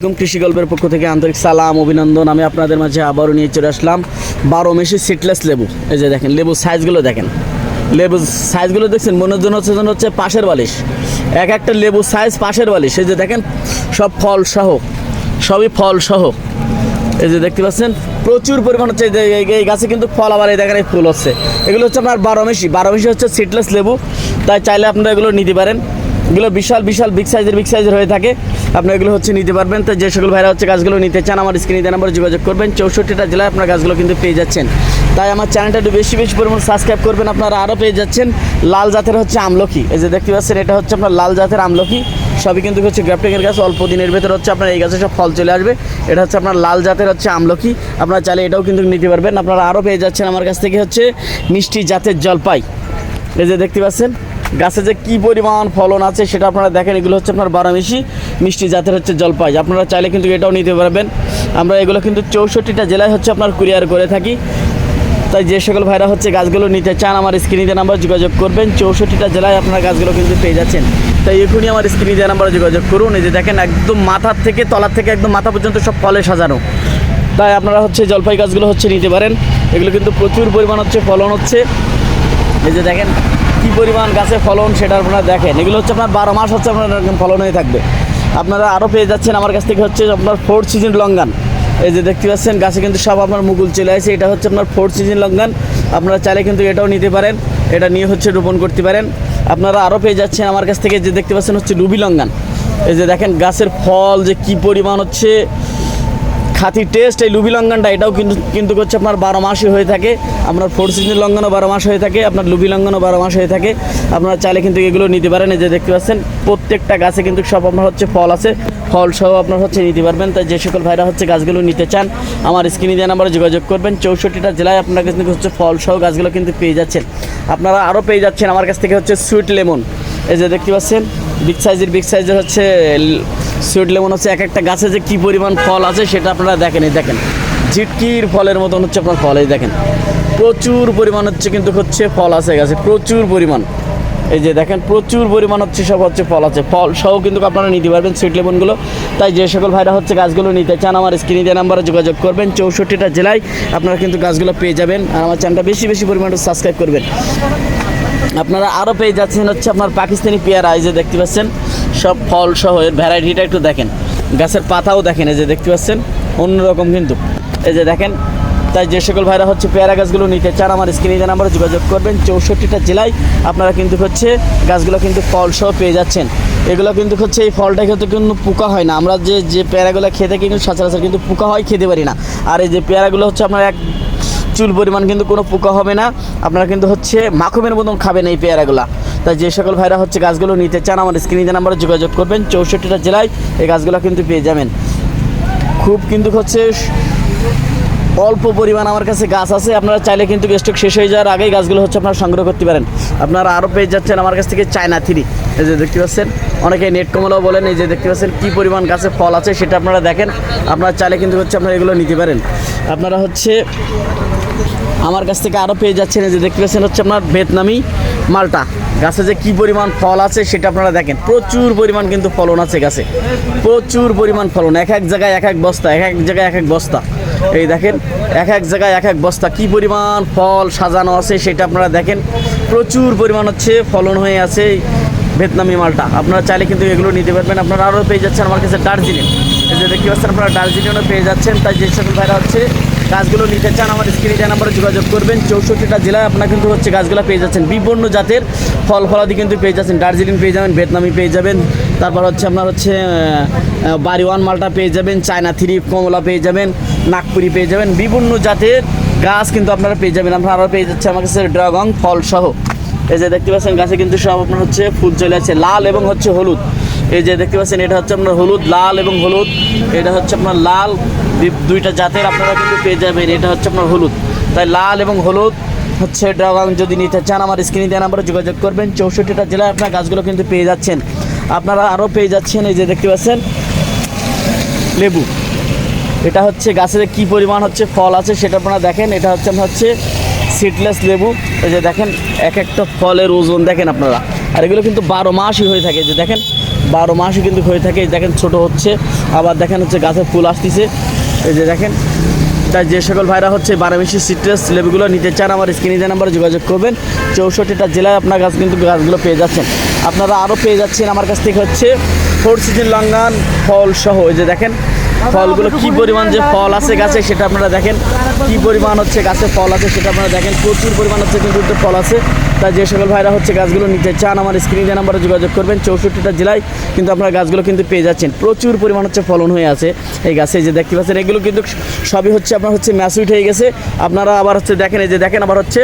একদম কৃষি গল্পের পক্ষ থেকে আন্তরিক সালাম, অভিনন্দন। আমি আপনাদের মাঝে আবারও নিয়ে চলে আসলাম বারো মেশি সিটলেস লেবু। এই যে দেখেন লেবু সাইজগুলো দেখেন। লেবু সাইজগুলো দেখছেন, মনের জন্য হচ্ছে যেন হচ্ছে পাশের বালিশ। এক একটা লেবু সাইজ পাশের বালিশ। এই যে দেখেন, সব ফল সহ, সবই ফল সহ। এই যে দেখতে পাচ্ছেন, প্রচুর পরিমাণ হচ্ছে এই গাছে কিন্তু ফল আবার এই দেখেন এই ফুল হচ্ছে। এগুলো হচ্ছে আপনার বারো মেশি বারো মেশি হচ্ছে সিটলেস লেবু। তাই চাইলে আপনারা এগুলো নিতে পারেন। এগুলো বিশাল বিশাল বিগ সাইজের বিগ সাইজের হয়ে থাকে। আপনি এগুলো হচ্ছে নিতে পারবেন। তো যে সকল ভাইরা হচ্ছে গাছগুলো নিতে চান, আমার স্ক্রিনে দেওয়া নাম্বারে যোগাযোগ করবেন। চৌষট্টিটা জেলায় আপনার গাছগুলো কিন্তু পেয়ে যাচ্ছেন। তাই আমার চ্যানেলটা একটু বেশি বেশি পরিমাণ সাবস্ক্রাইব করবেন, আপনারা আরও পেয়ে যাচ্ছেন। লাল জাতের হচ্ছে আমলকি। এই যে দেখতে পাচ্ছেন, এটা হচ্ছে আপনার লাল জাতের আমলকি। সবই কিন্তু হচ্ছে গ্রাফটিংয়ের গাছ। অল্প দিনের ভেতর হচ্ছে আপনার এই গাছে সব ফল চলে আসবে। এটা হচ্ছে আপনার লাল জাতের হচ্ছে আমলকি। আপনারা চাইলে এটাও কিন্তু নিতে পারবেন। আপনারা আরও পেয়ে যাচ্ছেন আমার কাছ থেকে হচ্ছে মিষ্টি জাতের জলপাই। এই যে দেখতে পাচ্ছেন গাছে যে কি পরিমাণ ফলন আছে সেটা আপনারা দেখেন, এগুলো হচ্ছে আপনার বারামিশি মিষ্টি জাতের হচ্ছে জলপাই। আপনারা চাইলে কিন্তু এটাও নিতে পারবেন। আমরা এগুলো কিন্তু চৌষট্টিটা জেলায় হচ্ছে আপনার কুরিয়ার করে থাকি। তাই যে সকল ভাইরা হচ্ছে গাছগুলো নিতে চান, আমার স্ক্রিনে নাম্বার যোগাযোগ করবেন। চৌষট্টিটা জেলায় আপনারা গাছগুলো কিন্তু পেয়ে যাচ্ছেন। তাই এখনই আমার স্ক্রিনে নাম্বারে যোগাযোগ করুন। এই যে দেখেন, একদম মাথার থেকে, তলার থেকে একদম মাথা পর্যন্ত সব ফলে সাজানো। তাই আপনারা হচ্ছে জলপাই গাছগুলো হচ্ছে নিতে পারেন। এগুলো কিন্তু প্রচুর পরিমাণ হচ্ছে ফলন হচ্ছে। এই যে দেখেন কি পরিমাণ গাছে ফলন সেটা আপনারা দেখেন। এগুলো হচ্ছে আপনার বারো মাস হচ্ছে আপনার ফলন হয়ে থাকবে। আপনারা আরও পেয়ে যাচ্ছেন আমার কাছ থেকে হচ্ছে আপনার ফোর্থ সিজন লঙ্গান। এই যে দেখতে পাচ্ছেন, গাছে কিন্তু সব আপনার মুকুল চলে আসে। এটা হচ্ছে আপনার ফোর্থ সিজন লঙ্গান। আপনারা চাইলে কিন্তু এটাও নিতে পারেন। এটা নিয়ে হচ্ছে রোপণ করতে পারেন। আপনারা আরও পেয়ে যাচ্ছেন আমার কাছ থেকে যে দেখতে পাচ্ছেন হচ্ছে রুবি লঙ্গান। এই যে দেখেন, গাছের ফল যে কি পরিমাণ হচ্ছে খাতি টেস্ট এই লুবি লঙ্ঘনটা এটাও কিন্তু কিন্তু হচ্ছে আপনার বারো মাসই হয়ে থাকে। আপনার ফোর সিজন লঙ্ঘনও বারো মাস হয়ে থাকে, আপনার লুবি লঙ্ঘনও বারো মাস হয়ে থাকে। আপনারা চাইলে কিন্তু এগুলো নিতে পারেন, এই যে দেখতে পাচ্ছেন, প্রত্যেকটা গাছে কিন্তু সব আপনার হচ্ছে ফল আছে। ফল সহ আপনার হচ্ছে নিতে পারবেন। তাই যে সকল ভাইরা হচ্ছে গাছগুলো নিতে চান, আমার স্ক্রিনে দেওয়া নাম্বারে যোগাযোগ করবেন। চৌষট্টিটা জেলায় আপনার কাছে কিন্তু হচ্ছে ফল সহ গাছগুলো কিন্তু পেয়ে যাচ্ছেন। আপনারা আরও পেয়ে যাচ্ছেন আমার কাছ থেকে হচ্ছে সুইট লেমন এই যে দেখতে পাচ্ছেন বিগ সাইজের বিগ সাইজের হচ্ছে সুইট লেমন হচ্ছে এক একটা গাছে যে কী পরিমাণ ফল আছে সেটা আপনারা দেখেন, এই দেখেন। ঝিটকির ফলের মতন হচ্ছে আপনার ফল, এই দেখেন। প্রচুর পরিমাণ হচ্ছে কিন্তু হচ্ছে ফল আছে গাছে, প্রচুর পরিমাণ। এই যে দেখেন, প্রচুর পরিমাণ হচ্ছে সব হচ্ছে ফল আছে। ফল সহ কিন্তু আপনারা নিতে পারবেন সুইট লেমনগুলো তাই যে সকল ভাইরা হচ্ছে গাছগুলো নিতে চান, আমার স্ক্রিনে দেওয়া নাম্বারে যোগাযোগ করবেন। চৌষট্টিটা জেলায় আপনারা কিন্তু গাছগুলো পেয়ে যাবেন আর আমার চ্যানেলটা বেশি বেশি পরিমাণে সাবস্ক্রাইব করবেন। আপনারা আরও পেয়ে যাচ্ছেন হচ্ছে আপনার পাকিস্তানি পেয়ারা, এই যে দেখতে পাচ্ছেন। সব ফল সহ এর ভ্যারাইটিটা একটু দেখেন। গাছের পাতাও দেখেন, এই যে দেখতে পাচ্ছেন? অন্যরকম কিন্তু। এই যে দেখেন, তাই যে সকল ভাইরা হচ্ছে পেয়ারা গাছগুলো নিতে চান, আমার স্ক্রিনে যে নাম্বারে যোগাযোগ করবেন, চৌষট্টিটা জেলায় আপনারা কিন্তু হচ্ছে গাছগুলো কিন্তু ফল সহ পেয়ে যাচ্ছেন। এগুলো কিন্তু হচ্ছে, এই ফলটা খেতে কিন্তু পোকা হয় না। আমরা যে যে পেয়ারাগুলো খেতে কিন্তু সচরাচর কিন্তু পোকা হয়, খেতে পারি না। আর এই যে পেয়ারাগুলো হচ্ছে আপনার এক চুল পরিমাণ কিন্তু কোনো পোকা হবে না। আপনারা কিন্তু হচ্ছে মাখমের মতন খাবেন এই পেয়ারাগুলা। তাই যে সকল ভাইরা হচ্ছে গাছগুলো নিতে চান আমার স্ক্রিনে নাম্বারে যোগাযোগ করবেন, চৌষট্টিটা জেলায় এই গাছগুলো কিন্তু পেয়ে যাবেন। খুব কিন্তু হচ্ছে অল্প পরিমাণ আমার কাছে গাছ আছে, আপনারা চাইলে কিন্তু স্টক শেষ হয়ে যাওয়ার আগেই গাছগুলো হচ্ছে আপনারা সংগ্রহ করতে পারেন। আপনারা আরও পেয়ে যাচ্ছেন আমার কাছ থেকে চায়না থ্রি। এই যে দেখতে পাচ্ছেন, অনেকে নেট কমলাও বলেন, এই যে দেখতে পাচ্ছেন কী পরিমাণ গাছে ফল আছে সেটা আপনারা দেখেন। আপনারা চাইলে কিন্তু হচ্ছে আপনারা এগুলো নিতে পারেন। আপনারা হচ্ছে আমার কাছ থেকে আরও পেয়ে যাচ্ছেন, এই যে দেখতে পাচ্ছেন হচ্ছে আপনার ভিয়েতনামি মালটা। গাছে যে কী পরিমাণ ফল আছে সেটা আপনারা দেখেন। প্রচুর পরিমাণ কিন্তু ফলন আছে গাছে। প্রচুর পরিমাণ ফলন। এক এক জায়গায় এক এক বস্তা, এক এক জায়গায় এক এক বস্তা। এই দেখেন, এক এক জায়গায় এক এক বস্তা। কী পরিমাণ ফল সাজানো আছে সেটা আপনারা দেখেন। প্রচুর পরিমাণ হচ্ছে ফলন হয়ে আছে ভিয়েতনামি মালটা। আপনারা চাইলে কিন্তু এগুলো নিতে পারবেন। আপনারা আরও পেয়ে যাচ্ছেন আমার কাছে দার্জিলিং। এই যে দেখতে পাচ্ছেন, আপনারা দার্জিলিংও পেয়ে যাচ্ছেন। তাই যে সকল ভাইরা হচ্ছে গাছগুলো নিতে চান আমার স্ক্রিনে দেওয়া নাম্বারে যোগাযোগ করবেন। চৌষট্টিটা জেলায় আপনার কিন্তু হচ্ছে গাছগুলো পেয়ে যাচ্ছেন। বিভিন্ন জাতের ফল ফলাদি কিন্তু পেয়ে যাচ্ছেন। দার্জিলিং পেয়ে যাবেন, ভিয়েতনামি পেয়ে যাবেন। তারপর হচ্ছে আপনার হচ্ছে বাড়িওয়ান মালটা পেয়ে যাবেন, চায়না থ্রি, কমলা পেয়ে যাবেন, নাগপুরি পেয়ে যাবেন। বিভিন্ন জাতের গাছ কিন্তু আপনারা পেয়ে যাবেন। আপনারা আরও পেয়ে যাচ্ছে আমার কাছে ড্রাগন ফল সহ এই যে দেখতে পাচ্ছেন, গাছে কিন্তু সব আপনার হচ্ছে ফুল চলে আছে লাল এবং হচ্ছে হলুদ। এই যে দেখতে পাচ্ছেন, এটা হচ্ছে আপনার হলুদ, লাল এবং হলুদ। এটা হচ্ছে আপনার লাল দুইটা জাতের আপনারা কিন্তু পেয়ে যাবেন। এটা হচ্ছে আপনার হলুদ। তাই লাল এবং হলুদ হচ্ছে ড্রাগন যদি নিতে চান, আমার স্ক্রিনে দেওয়া নাম্বারে যোগাযোগ করবেন। চৌষট্টিটা জেলায় আপনার গাছগুলো কিন্তু পেয়ে যাচ্ছেন। আপনারা আরও পেয়ে যাচ্ছেন এই যে দেখতে পাচ্ছেন, লেবু। এটা হচ্ছে গাছের কি পরিমাণ হচ্ছে ফল আছে সেটা আপনারা দেখেন। এটা হচ্ছে হচ্ছে সিডলেস লেবু। এই যে দেখেন, এক একটা ফলের ওজন দেখেন আপনারা। আর এগুলো কিন্তু বারো মাসই হয়ে থাকে। যে দেখেন বারো মাসই কিন্তু হয়ে থাকে। দেখেন ছোট হচ্ছে। আবার দেখেন হচ্ছে গাছে ফুল আসতেছে। এই যে দেখেন, তাই যে সকল ভাইরা হচ্ছে বারামেশি সিট্রাস লেবুগুলো নিতে চান, আমার স্ক্রিনে যে নাম্বারে যোগাযোগ করবেন। চৌষট্টিটা জেলায় আপনার গাছ কিন্তু গাছগুলো পেয়ে যাচ্ছেন। আপনারা আরও পেয়ে যাচ্ছেন আমার কাছ থেকে হচ্ছে ফোর সিজন লঙ্গান ফল সহ এই যে দেখেন ফলগুলো কি পরিমাণ যে ফল আছে গাছে সেটা আপনারা দেখেন। কি পরিমাণ হচ্ছে গাছে ফল আছে সেটা আপনারা দেখেন। প্রচুর পরিমাণ হচ্ছে কিন্তু ফল আছে। তাই যে সকল ভাইরা হচ্ছে গাছগুলো নিতে চান আমার স্ক্রিনে নাম্বারে যোগাযোগ করবেন চৌষট্টিটা জেলায় কিন্তু আপনারা গাছগুলো কিন্তু পেয়ে যাচ্ছেন। প্রচুর পরিমাণ হচ্ছে ফলন হয়ে আছে এই গাছে যে দেখতে পাচ্ছেন এগুলো কিন্তু সবই হচ্ছে আপনার হচ্ছে ম্যাসুইট হয়ে গেছে। আপনারা আবার হচ্ছে দেখেন এই যে দেখেন আবার হচ্ছে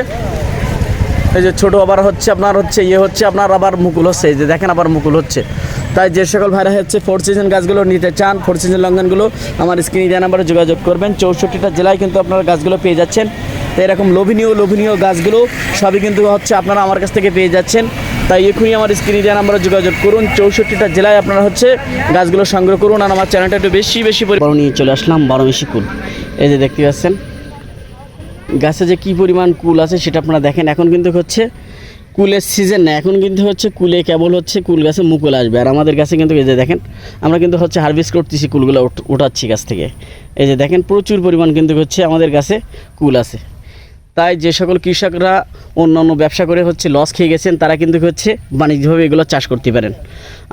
এই যে ছোটো আবার হচ্ছে আপনার হচ্ছে ইয়ে হচ্ছে আপনার আবার মুকুল হচ্ছে এই যে দেখেন আবার মুকুল হচ্ছে। তাই যে সকল ভাইরা হচ্ছে ফোর সিজন গাছগুলো নিতে চান ফোর সিজন লঙ্ঘনগুলো, আমার স্ক্রিনে দেওয়া নাম্বারে যোগাযোগ করবেন। চৌষট্টিটা জেলায় কিন্তু আপনারা গাছগুলো পেয়ে যাচ্ছেন। তো এরকম লোভনীয় লোভনীয় গাছগুলো সবই কিন্তু হচ্ছে আপনারা আমার কাছ থেকে পেয়ে যাচ্ছেন। তাই এখনই আমার স্ক্রিনে দেওয়া নাম্বারে যোগাযোগ করুন। চৌষট্টিটা জেলায় আপনারা হচ্ছে গাছগুলো সংগ্রহ করুন আর আমার চ্যানেলটা একটু বেশি বেশি পরিমাণ নিয়ে চলে আসলাম বারো মিশি কুল এই যে দেখতে পাচ্ছেন, গাছে যে কি পরিমাণ কুল আছে সেটা আপনারা দেখেন। এখন কিন্তু হচ্ছে কুলের সিজন না, এখন কিন্তু হচ্ছে কুলে কেবল হচ্ছে কুল গাছে মুকুল আসবে। আর আমাদের গাছে কিন্তু এই যে দেখেন, আমরা কিন্তু হচ্ছে হারভেস্ট করতেছি কুলগুলো উঠাচ্ছি গাছ থেকে। এই যে দেখেন, প্রচুর পরিমাণ কিন্তু হচ্ছে আমাদের গাছে কুল আছে। তাই যে সকল কৃষকরা অন্যান্য ব্যবসা করে হচ্ছে লস খেয়ে গেছেন, তারা কিন্তু হচ্ছে বাণিজ্যিকভাবে এগুলো চাষ করতে পারেন।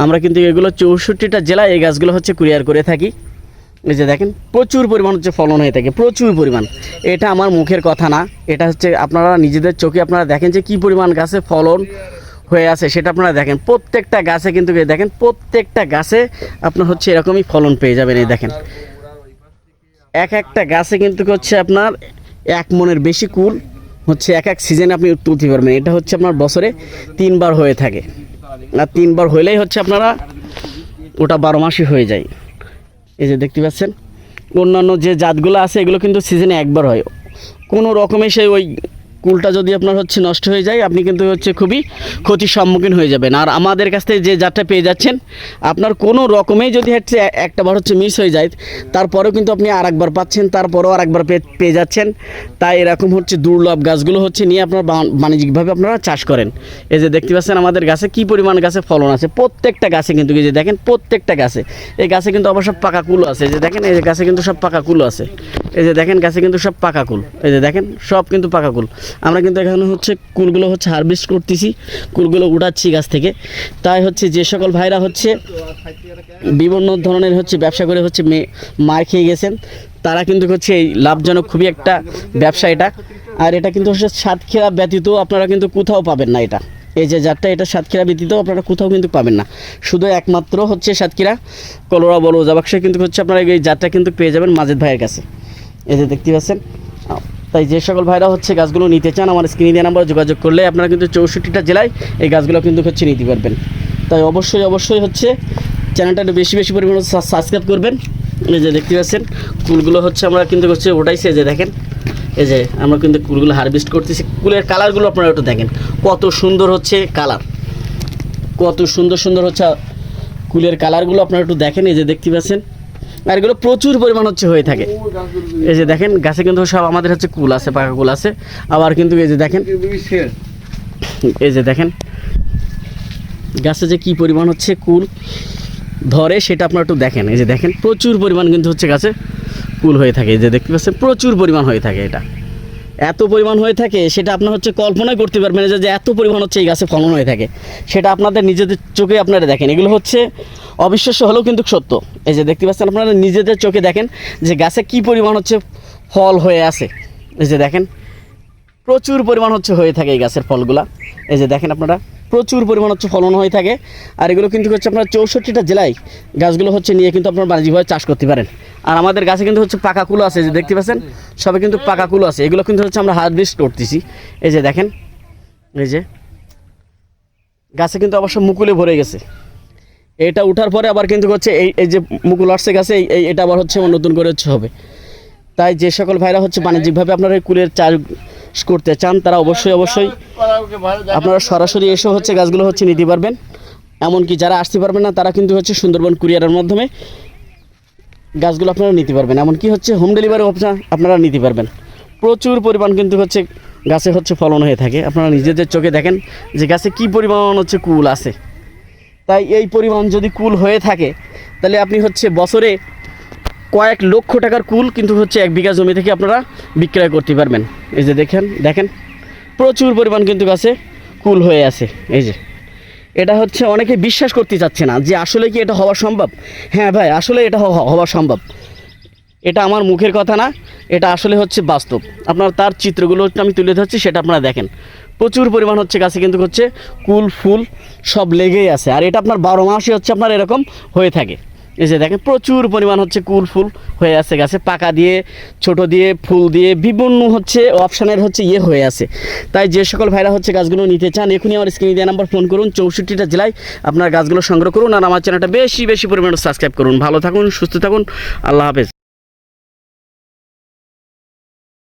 আমরা কিন্তু এগুলো চৌষট্টিটা জেলায় এই গাছগুলো হচ্ছে কুরিয়ার করে থাকি। এই যে দেখেন, প্রচুর পরিমাণ হচ্ছে ফলন হয়ে থাকে, প্রচুর পরিমাণ। এটা আমার মুখের কথা না, এটা হচ্ছে আপনারা নিজেদের চোখে আপনারা দেখেন যে কি পরিমাণ গাছে ফলন হয়ে আছে, সেটা আপনারা দেখেন। প্রত্যেকটা গাছে কিন্তু দেখেন, প্রত্যেকটা গাছে আপনার হচ্ছে এরকমই ফলন পেয়ে যাবেন, এই দেখেন। এক একটা গাছে কিন্তু হচ্ছে আপনার এক মনের বেশি কুল, হচ্ছে এক এক সিজনে আপনি তুলতে পারবেন এটা হচ্ছে আপনার বছরে তিনবার হয়ে থাকে। আর তিনবার হলেই হচ্ছে আপনারা ওটা বারো মাসই হয়ে যায়। এই যে দেখতে পাচ্ছেন, অন্যান্য যে জাতগুলো আছে, এগুলো কিন্তু সিজনে একবার হয়। কোনো রকমে সেই ওই কুলটা যদি আপনার হচ্ছে নষ্ট হয়ে যায়, আপনি কিন্তু হচ্ছে খুবই ক্ষতির সম্মুখীন হয়ে যাবেন। আর আমাদের কাছ থেকে যে জাতটা পেয়ে যাচ্ছেন, আপনার কোনো রকমেই যদি হচ্ছে একটা বার হচ্ছে মিস হয়ে যায়, তারপরেও কিন্তু আপনি আর একবার পাচ্ছেন, তারপরেও আর একবার পেয়ে- যাচ্ছেন। তাই এরকম হচ্ছে দুর্লভ গাছগুলো হচ্ছে নিয়ে আপনার বাণিজ্যিকভাবে আপনারা চাষ করেন। এই যে দেখতে পাচ্ছেন আমাদের গাছে কি পরিমাণ গাছে ফলন আছে। প্রত্যেকটা গাছে কিন্তু এই যে দেখেন, প্রত্যেকটা গাছে। এই গাছে কিন্তু আবার সব পাকা কুলো আছে। এই যে দেখেন, এই গাছে কিন্তু সব পাকা কুলো আছে। এই যে দেখেন, গাছে কিন্তু সব পাকা কুল। এই যে দেখেন, সব কিন্তু পাকা কুল। আমরা কিন্তু এখানে হচ্ছে কুলগুলো হচ্ছে হারভেস্ট করতেছি, কুলগুলো উঠাচ্ছি গাছ থেকে। তাই হচ্ছে যে সকল ভাইরা হচ্ছে বিভিন্ন ধরনের হচ্ছে ব্যবসা করে হচ্ছে মার খেয়ে গেছেন। তারা কিন্তু হচ্ছে এই লাভজনক খুবই একটা ব্যবসা এটা। আর এটা কিন্তু হচ্ছে সাতক্ষীরা ব্যতীত আপনারা কিন্তু কোথাও পাবেন না এটা। এই যে জাতটা এটা সাতক্ষীরা ব্যতীত আপনারা কোথাও কিন্তু পাবেন না। শুধু একমাত্র হচ্ছে সাতক্ষীরা, কলোরা বলো জাবাক্সে কিন্তু হচ্ছে আপনারা এই জাতটা কিন্তু পেয়ে যাবেন মাজেদ ভাইয়ের কাছে। এই যে দেখতে পাচ্ছেন তাই যে সকল ভাইরা হচ্ছে গাছগুলো নিতে চান, আমার স্ক্রিনে দেওয়া নাম্বারে যোগাযোগ করলে আপনারা কিন্তু চৌষট্টিটা জেলায় এই গাছগুলো কিন্তু হচ্ছে নিতে পারবেন। তাই অবশ্যই অবশ্যই হচ্ছে চ্যানেলটা একটু বেশি বেশি পরিমাণে সাবস্ক্রাইব করবেন। এই যে দেখতে পাচ্ছেন, কুলগুলো হচ্ছে আমরা কিন্তু হচ্ছে ওটাইছে যে দেখেন। এই যে আমরা কিন্তু কুলগুলো হারভেস্ট করতেছি। কুলের কালারগুলো আপনারা একটু দেখেন। কত সুন্দর হচ্ছে কালার কত সুন্দর সুন্দর হচ্ছে, কুলের কালারগুলো আপনারা একটু দেখেন। এই যে দেখতে পাচ্ছেন আর এগুলো প্রচুর পরিমাণ হচ্ছে হয়ে থাকে। এই যে দেখেন, গাছে কিন্তু সব আমাদের হচ্ছে কুল আছে, পাকা কুল আছে। আবার কিন্তু এই যে দেখেন, এই যে দেখেন, গাছে যে কি পরিমাণ হচ্ছে কুল ধরে সেটা আপনার একটু দেখেন। এই যে দেখেন, প্রচুর পরিমাণ কিন্তু হচ্ছে গাছে কুল হয়ে থাকে। এই যে দেখতে পাচ্ছেন, প্রচুর পরিমাণ হয়ে থাকে এটা। এত পরিমাণ হয়ে থাকে, সেটা আপনার হচ্ছে কল্পনাই করতে পারবেন যে এত পরিমাণ হচ্ছে এই গাছে ফলন হয়ে থাকে। সেটা আপনাদের নিজেদের চোখে আপনারা দেখেন। এগুলো হচ্ছে অবিশ্বাস্য হলেও কিন্তু সত্য। এই যে দেখতে পাচ্ছেন আপনারা, নিজেদের চোখে দেখেন যে গাছে কি পরিমাণ হচ্ছে ফল হয়ে আছে। এই যে দেখেন, প্রচুর পরিমাণ হচ্ছে হয়ে থাকে এই গাছের ফলগুলা। এই যে দেখেন আপনারা প্রচুর পরিমাণ হচ্ছে ফলন হয়ে থাকে। আর এগুলো কিন্তু হচ্ছে আপনার চৌষট্টিটা জেলায় গাছগুলো হচ্ছে নিয়ে কিন্তু আপনার বাণিজ্যিকভাবে চাষ করতে পারেন। আর আমাদের গাছে কিন্তু হচ্ছে পাকা কুলো আছে যে দেখতে পাচ্ছেন? সবে কিন্তু পাকা কুলো আছে। এগুলো কিন্তু হচ্ছে আমরা হারভেস্ট করতেছি। এই যে দেখেন, এই যে গাছে কিন্তু অবশ্য মুকুলে ভরে গেছে। এটা উঠার পরে আবার কিন্তু হচ্ছে এই এই যে মুকুল আসছে গাছে, এই- এটা আবার হচ্ছে নতুন করে হচ্ছে হবে। তাই যে সকল ভাইরা হচ্ছে বাণিজ্যিকভাবে আপনারা এই কুলের চাষ করতে চান, তারা অবশ্যই অবশ্যই আপনারা সরাসরি এসে হচ্ছে গাছগুলো হচ্ছে নিতে পারবেন। এমনকি যারা আসতে পারবেন না তারা কিন্তু হচ্ছে সুন্দরবন কুরিয়ারের মাধ্যমে গাছগুলো আপনারা নিতে পারবেন। এমনকি হচ্ছে হোম ডেলিভারি অপশন আপনারা নিতে পারবেন। প্রচুর পরিমাণ কিন্তু হচ্ছে গাছে হচ্ছে ফলন হয়ে থাকে। আপনারা নিজেদের চোখে দেখেন যে গাছে কি পরিমাণ হচ্ছে কুল আছে। তাই এই পরিমাণ যদি কুল হয়ে থাকে তাহলে আপনি হচ্ছে বছরে কয়েক লক্ষ টাকার কুল কিন্তু হচ্ছে এক বিঘা জমি থেকে আপনারা বিক্রয় করতে পারবেন। এই যে দেখেন দেখেন। প্রচুর পরিমাণ কিন্তু গাছে কুল হয়ে আছে। এই যে। এটা হচ্ছে অনেকে বিশ্বাস করতে চাচ্ছে না যে আসলে কি এটা হওয়া সম্ভব? হ্যাঁ ভাই, আসলে এটা হওয়া সম্ভব। এটা আমার মুখের কথা না, এটা আসলে হচ্ছে বাস্তব। আপনার তার চিত্রগুলো আমি তুলে ধরছি, সেটা আপনারা দেখেন। প্রচুর পরিমাণ হচ্ছে গাছে কিন্তু হচ্ছে কুল, ফুল সব লেগেই আছে। আর এটা আপনার বারো মাসই হচ্ছে আপনার এরকম হয়ে থাকে। এই যে দেখেন, প্রচুর পরিমাণ হচ্ছে কুল ফুল হয়ে আছে গাছে। পাকা দিয়ে, ছোট দিয়ে, ফুল দিয়ে বিভিন্ন হচ্ছে অপশানের হচ্ছে ইয়ে হয়ে আছে। তাই যে সকল ভাইরা হচ্ছে গাছগুলো নিতে চান, এখনই আমার স্ক্রিনে দেওয়া নাম্বার ফোন করুন, চৌষট্টিটা জেলায় আপনার গাছগুলো সংগ্রহ করুন, আর আমার চ্যানেলটা বেশি বেশি পরিমাণে সাবস্ক্রাইব করুন। ভালো থাকুন, সুস্থ থাকুন, আল্লাহ হাফেজ।